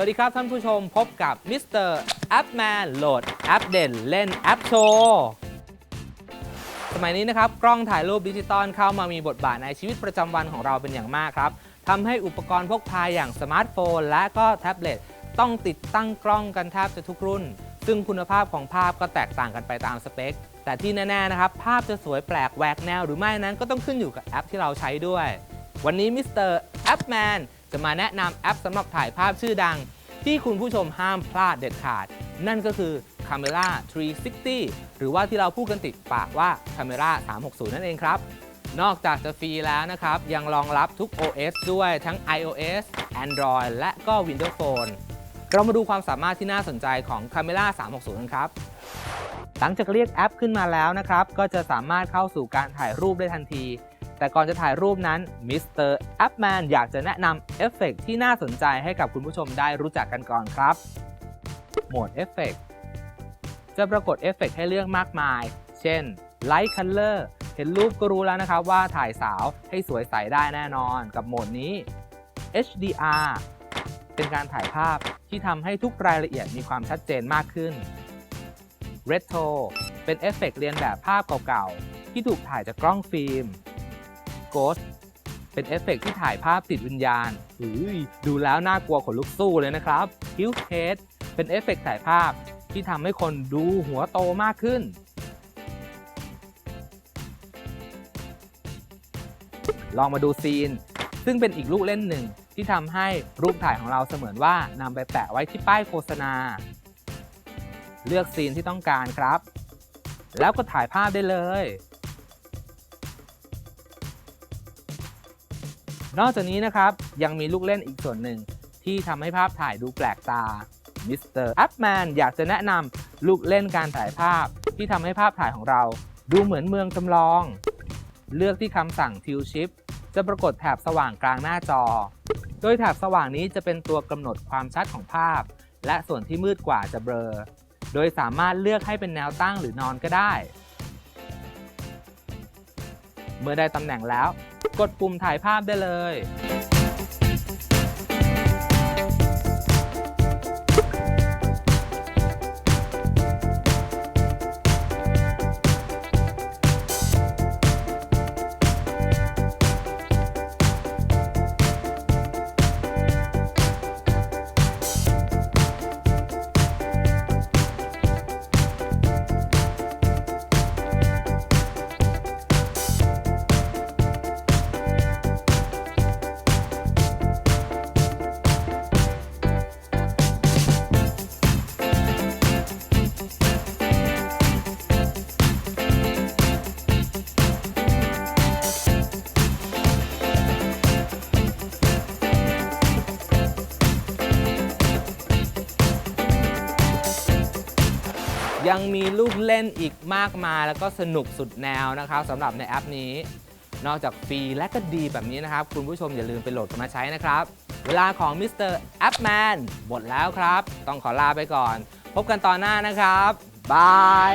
วัสดีครับท่านผู้ชมพบกับมิสเตอร์แอปแมนโหลดแอปเด่นเล่นแอปโชว์สมัยนี้นะครับ กล้องถ่ายรูปดิจิตอลเข้ามามีบทบาทในชีวิตประจำวันของเราเป็นอย่างมากครับทำให้อุปกรณ์พกพาอย่างสมาร์ทโฟน และก็แท็บเล็ตต้องติดตั้งกล้องกันแทบจะทุกรุ่น ซึ่งคุณภาพของภาพก็แตกต่างกันไปตามสเปค แต่ที่แน่ๆนะครับ ภาพจะสวยแปลกแหวกแนวหรือไม่นั้นก็ต้องขึ้นอยู่กับแอปที่เราใช้ด้วย วันนี้มิสเตอร์แอปแมน จะมาแนะนำแอปสำหรับถ่ายภาพชื่อดัง ที่คุณผู้ชมห้ามพลาดเด็ดขาด นั่นก็คือ Camera 360 หรือว่าที่เราพูดกันติดปากว่า Camera 360 นั่นเองครับ นอกจากจะฟรีแล้วนะครับ ยังรองรับทุก OS ด้วยทั้ง iOS Android และก็ Windows Phone เรามาดูความสามารถที่น่าสนใจของ Camera 360 กันครับ หลังจากเรียกแอปขึ้นมาแล้วนะครับ ก็จะสามารถเข้าสู่การถ่ายรูปได้ทันที แต่ก่อนจะถ่ายรูปนั้นมิสเตอร์แอปแมนอยากจะแนะนำเอฟเฟกต์ที่น่าสนใจให้กับคุณผู้ชมได้รู้จักกันก่อนครับ โหมดเอฟเฟกต์จะปรากฏเอฟเฟกต์ให้เลือกมากมาย เช่น Light Color เห็นรูปก็รู้แล้วนะครับว่าถ่ายสาวให้สวยใสได้แน่นอนกับโหมดนี้ HDR เป็นการถ่ายภาพที่ทำให้ทุกรายละเอียดมีความชัดเจนมากขึ้น Retro เป็นเอฟเฟกต์เรียนแบบภาพเก่าๆ ที่ถูกถ่ายจากกล้องฟิล์ม Ghost เป็นเอฟเฟกต์ที่ถ่ายภาพติดวิญญาณอุ้ยดูแล้วน่ากลัวขนลุกสู้เลยนะครับ Tilt Head เป็นเอฟเฟกต์ถ่ายภาพที่ทำให้คนดูหัวโตมากขึ้น ลองมาดูซีน ซึ่งเป็นอีกลูกเล่นหนึ่งที่ทำให้รูปถ่ายของเราเสมือนว่านำไปแปะไว้ที่ป้ายโฆษณา เลือกซีนที่ต้องการครับ แล้วก็ถ่ายภาพได้เลย นอกจากนี้นะครับ ยังมีลูกเล่นอีกส่วนหนึ่ง ที่ทำให้ภาพถ่ายดูแปลกตามิสเตอร์แอปแมนอยากจะแนะนำลูกเล่นการถ่ายภาพที่ทำให้ภาพถ่ายของเรา ดูเหมือนเมืองจำลอง เลือกที่คำสั่ง Tilt Shift จะปรากฏแถบสว่างกลางหน้าจอ โดยแถบสว่างนี้จะเป็นตัวกำหนดความชัดของภาพ และส่วนที่มืดกว่าจะเบลอ โดยสามารถเลือกให้เป็นแนวตั้งหรือนอนก็ได้ เมื่อได้ตำแหน่งแล้ว กดปุ่มถ่ายภาพได้เลย ยังมีลูกเล่นอีกมากมายแล้วก็สนุกสุดแนวนะครับสำหรับในแอปนี้ นอกจากฟรีและก็ดีแบบนี้นะครับ คุณผู้ชมอย่าลืมไปโหลดมาใช้นะครับ เวลาของมิสเตอร์แอปแมนหมดแล้วครับ ต้องขอลาไปก่อน พบกันตอนหน้านะครับบาย